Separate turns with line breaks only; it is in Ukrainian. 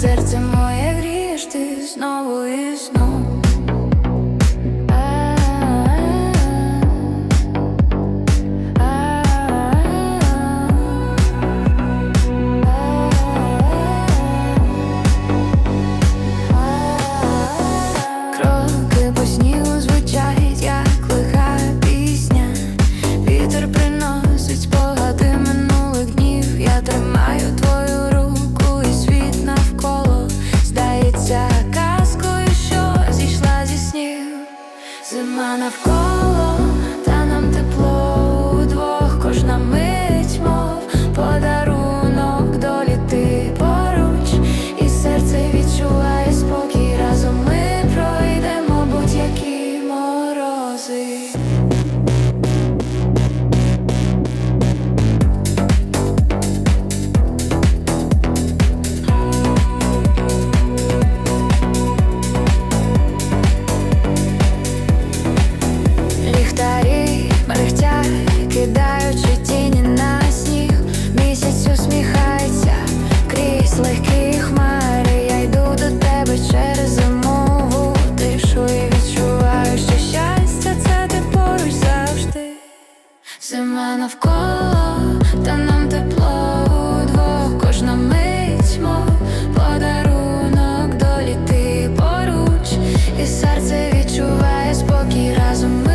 серце моє грієш ти знову і знову. зима навколо, та нам тепло удвох, кожна мить мов подарунок. саме навколо, та нам тепло удвох кожна мить мов подарунок долі ти поруч, і серце відчуває спокій разом.